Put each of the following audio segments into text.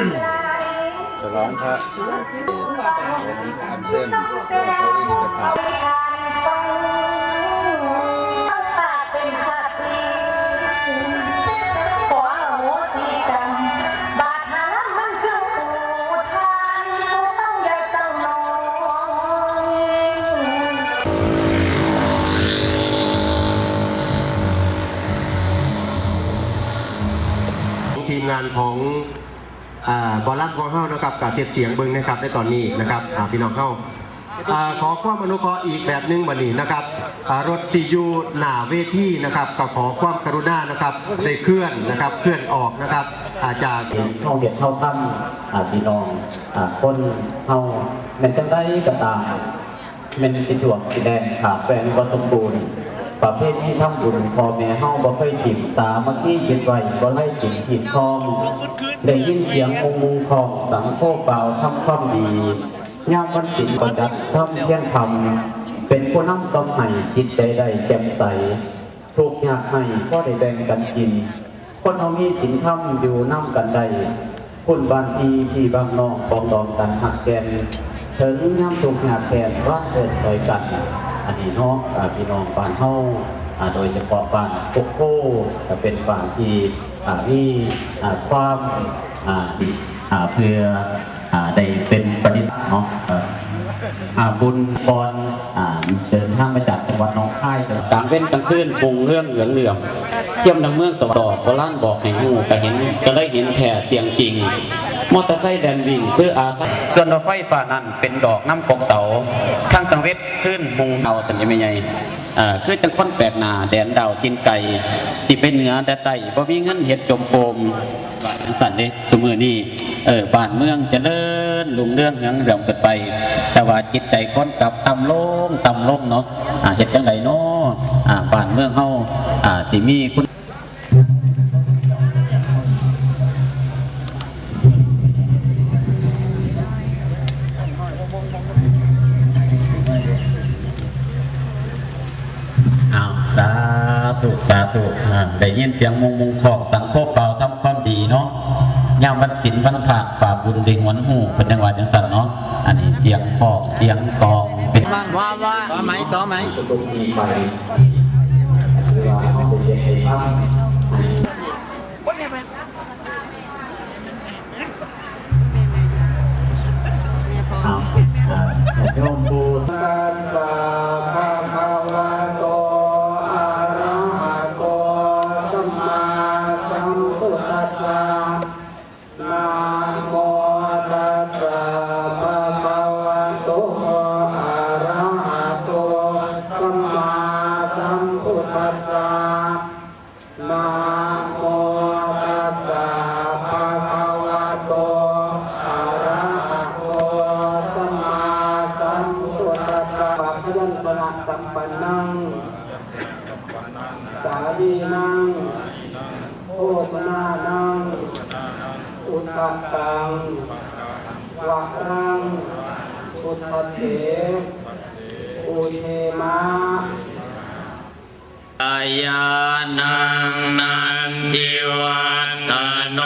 ฉลองพระวันนี้อันเชิญพระสรีริกธาตุทีมงานของ อ่าบอลลัมของเฮานะครับกับเสียเสียงเบิ้งนะครับในตอนนี้นะครับอ่าพี่น้องเข้าอ่าขอความอนุเคราะห์อีกแบบหนึงบันนี้นะครับอ่ารถซียูหน้าเวทีนะครับก็ขอความกรุณานะครับได้เคลื่อนนะครับเคลื่อนออกนะครับอาจากเข้าเห็ดเข้าถ้ำอ่าพี่น้องอ่าคนเข้าแมันจังได้ก็ตามแมันสิถ่วงสิแดงขาดแปลงบ่สมบูรณ์ ประเภทที่ทำบุญพ่อแม่เฮาบ่เคยจิบตามาที่จิตไว้บ่ไล่จิตจิตทองได้ยินเสียงองค์มุงทองสังโฆเปล่าทำความดียามวันศิลก็จัดทำเที่ยงธรรมเป็นผู้นำสมให้จิตใจได้แจ่มใสทุกข์ยากให้ก็ได้แบ่งกันกิน คนเฮามีสินธรรมอยู่น้ำกันได้คุณบางทีพี่บางน้องปองดองกันหักแกนถึงย่ำทุกข์ยากแกนว่าเกิดใจกัน อันนี้เน้องพี่น้องบ้านเฮาโดยเฉพาะบ้านโคโค่จะเป็นบ้านที่มีความเพื่อได้เป็นปฏิสัเนาะเอ่ออ่าบุญพรอ่าเดินทางมาจากจังหวัดหนองคายจังหวัดกลางเว้นกลางคืนปรุงเรื่องเหลืองเหลื่อมเที่ยมดังเมืองตะวันอกโบราณบอกให้หูก็เห็นก็ได้เห็นแผ่เสียงจริง มอเตอร์ไซค์แดนวิ่งเพื่ออาศัยส่วนรถไฟฟ้านั้นเป็นดอกน้ำกกเสาข้างกลางเวทขึ้นมุงเอาแต่ยังไม่ใหญ่อ่าคือจังคนแปลกหน้าแดนดาวกินไก่ที่เป็นเหนือแต่ไต่บ่มีเงินเฮ็ดจมโปมว่าจังสันเด้สมือนี้เออบ้านเมืองเจริญลุงเรื่องหยังเรื่องเกิดไป แต่ว่าจิตใจคนกลับต่ำลงต่ำลงเนาะอ่าเฮ็ดจังไดเนาะอ่าบ้านเมืองเฮาอ่าสิมีคุณ ได้ยินเสียงมงมงของสังโฆเปล่าทำความดีเนาะยามวันศิลวันผ่าฝ่าบุญเด้งหวันหูเป็นจังหวะจังสันเนาะอันนี้เสียงพอกเสียงกลองเป็นว่าว่าว่าว่าไหมต่อไหมจะต้องมีไป สะนะโมตัสสะภะคะวะโตอะระหะโตสัมมาสัมพุทธัสสะนะโมตัสสะภะคะวะโตอะระหะโตสัมมาสัมพุทธัสสะปะพยัญชนะสัมปันนังสาลีนัง โอปนานังอุตตังตังวะรังอุทเถอุเทมะายานังนันทิวัตโน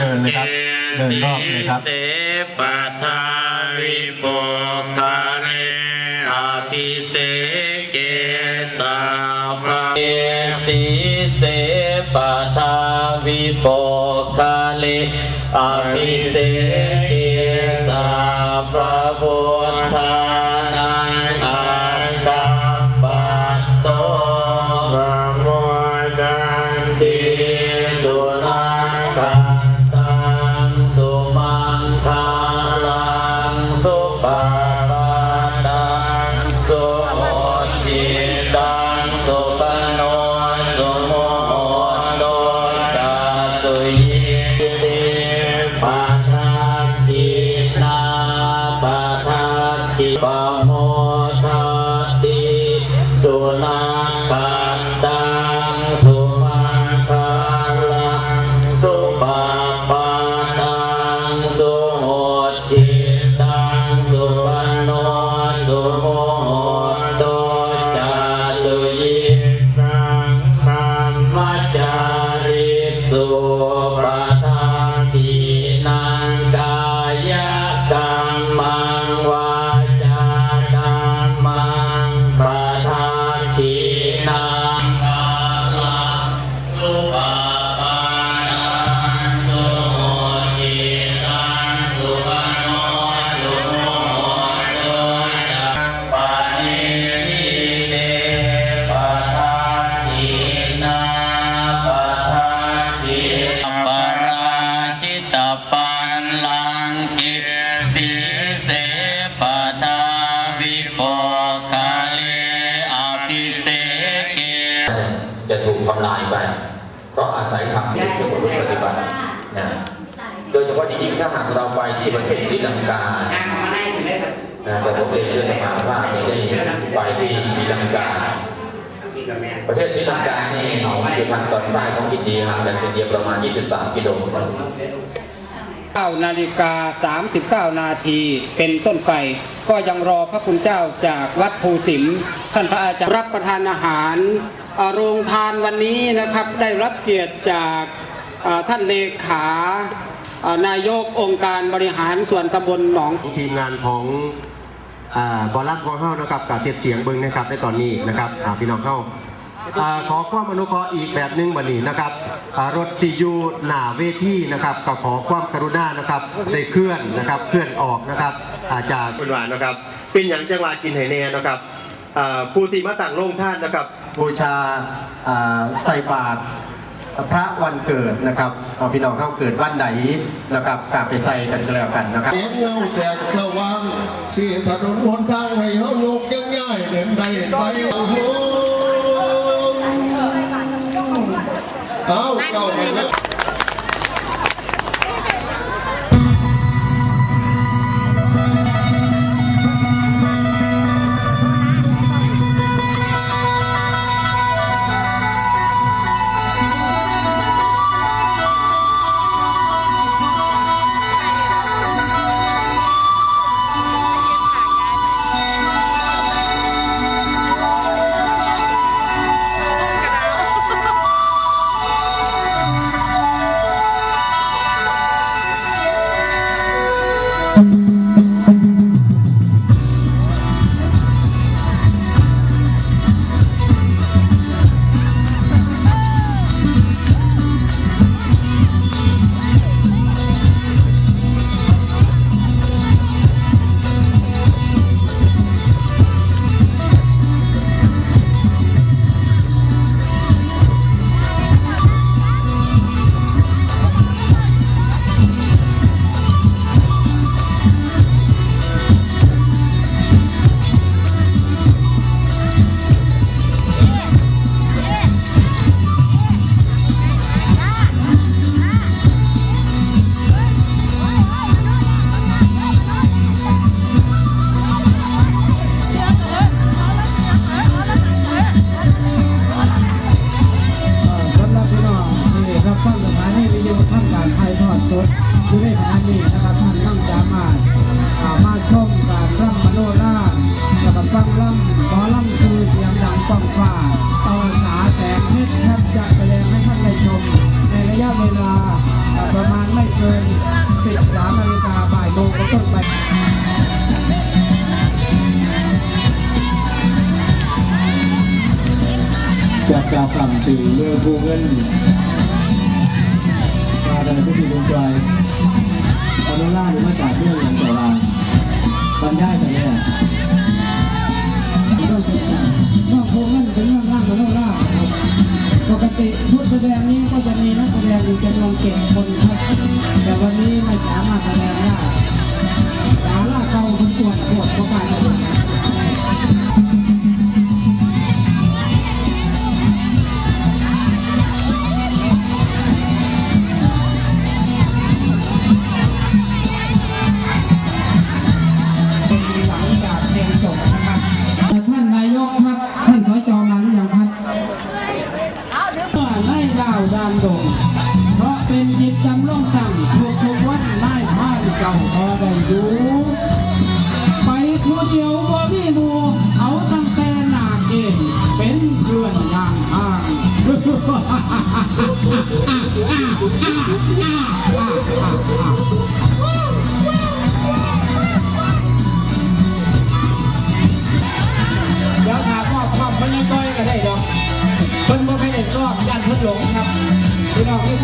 ลาเสปะทาวิโปคาเรอาภิเสเกสาพระเอสีเสปะทาวิโปคาเลอาภิเส มที่จะปฏิบัตินะโดยเฉพาะจริงๆถ้าหากเราไปที่ประเทศศรีลังกานะแต่ผมเองเรื่องมาว่าไม่ได้ไปที่ศรีลังกา ประเทศศรีลังกานี่อยู่ทางตอนใต้ของอินเดียห่างจากอินเดียประมาณ 23 กิโล9นาฬิกา 39 นาทีเป็นต้นไป ก็ยังรอพระคุณเจ้าจากวัดภูสิมท่านพระอาจารย์รับประทานอาหารอ่าโรงทานวันนี้นะครับได้รับเกียรติจาก ท่านเลขาอ่านายกองค์การบริหารส่วนตำบลหนองทีมงานของอ่าบอลลักของเฮานะครับกับเจ็ดเสียงเบิ้งนะครับในตอนนี้นะครับอ่าพี่น้องเฮาอ่าขอความอนุเคราะห์อีกแบบหนึงวันนี้นะครับอ่ารถซียูหน้าเวทีนะครับก็ขอความกรุณานะครับได้เคลื่อนนะครับเคลื่อนออกนะครับอาจากคุณหวานนะครับเป็นอย่างจังหวะกินไหแน่นะครับอ่าผู้ที่มาต่างโรงท่านนะครับบูชาอ่าใส่บาตร พระวันเกิดนะครับเอาพี่น้องเข้าเกิดวันไหนนะครับกลับไปใส่กันก็แล้วกันนะครับ แสงเงาแสงสว่างสีถนนหนทางให้เฮาลูกยังง่ายเดินได้ไปโอ้โหเอาเข้าไปแล้ การถ่ายทอดสดอยู่ในขณะนี้นะครับท่านนั่งสามารถอ่ามาชมการร่ำมโนราแล้วก็ฟังร่ำขอร่ำซื้อเสียงดังฟังฟ้าตวสาแสงเพชรครับจะแสดงให้ท่านได้ชม ในระยะเวลาประมาณไม่เกิน 13นาฬิกาบ่ายโมงเป็นต้นไปจากจากฝั่งตีเรื่อภูเงิน ในพิธีดวงใจออโนล่าหรือมาจากเรื่องอย่างต่อรางบรรยายกันเนี่ยเรื่องโคเงินเป็นเรื่องร่างมโนราครับปกติชุดแสดงนี้ก็จะมีนักแสดงอยู่จำนวนเจ็ดคนครับแต่วันนี้ไม่สามารถแสดงได้สาราเก่าคุณปวดปวดก็ไปสมัค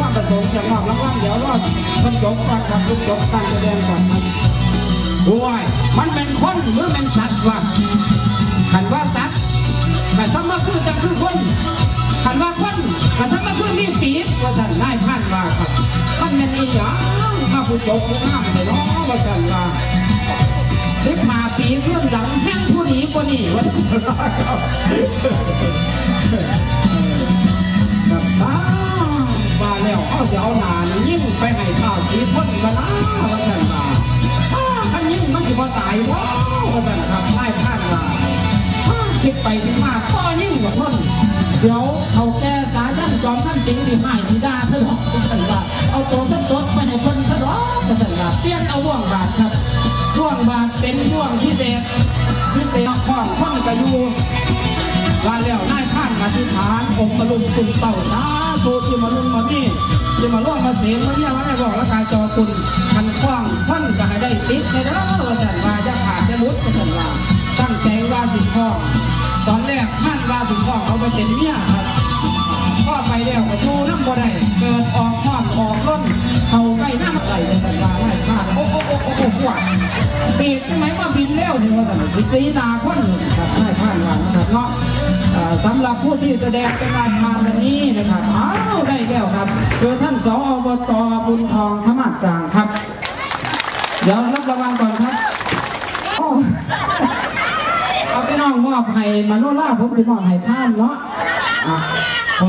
ความประสงค์จะมอบรางวัลเดี๋ยวรอเพิ่นจบก่อนครับลูกจบการแสดงก่อนครับโอ้ยมันเป็นคนหรือเป็นสัตว์วะคันว่าสัตว์ก็สมมาคือจะคือคนคันว่าคนก็สมมาคือมีปีกว่าท่านนายพันว่าครับมันเป็นอีหยังมาผู้จบผู้งามให้น้องว่าท่านว่าสิบห้าปีเครื่องดังแห้งผู้หนีกว่านี่ว่า แล้วเขาจะคนกันานะว่งไปให้ข้าซั่นว่าอ้าคันยิ่งมันสิบ่ตายว้าวว่าซั่นครับนายท่านว่าอ้าคิดไปคิดมาพ่อยิ่งกว่าคนเดี๋ยวเขาแก่สายันจอมท่านสิงห์สิหายสิดาซะหรอกว่าซั่นว่าเอาตัวสดๆไปให้คนซะหรอกว่าซั่นว่าเปลี่ยนเอาบ่วงบาทครับบ่วงบาทเป็นบ่วงพิเศษพิเศษข้องคนกระยูว่าแล้วนายข้านอธิษฐานองค์มาลุมคุณเต่าสา ธุที่มาลุมมานี่ที่มาล่วงมาเสียมาเนี่ยมาได้บอกและกาจอคุณคันคว้างฟันก็ให้ได้ติดในเด้อว่าจันว่าจะขาดจะลุดว่าจันว่าตั้งใจว่าสิคล้องตอนแรกข้านว่าสิคล้องเอาไปเป็นเมียครับพ่อไปแล้วก็ชูน้ำบ่ได้เกิดออกข้อนออกล้นเขาใกล้หน้าไหลเลยจันว่าไม่ขานโอ้โอ้โอ้โอ้โอ้หวดปีกทำไมว่าบินเร็วนี่ว่าจันสิตีนาคนครับไม่ข้านว่านะครับเนาะ สำหรับผู้ที่แสดงเป็นรายทานวันนี้นะครับอ้าวได้แล้วครับเจอท่านสอบตบุญทองธรรมะกลางครับ เดี๋ยวรับรางวัลก่อนครับเอาไปน้องมอบให้มาโนล่าผมสิมอบให้ท่านเนาะ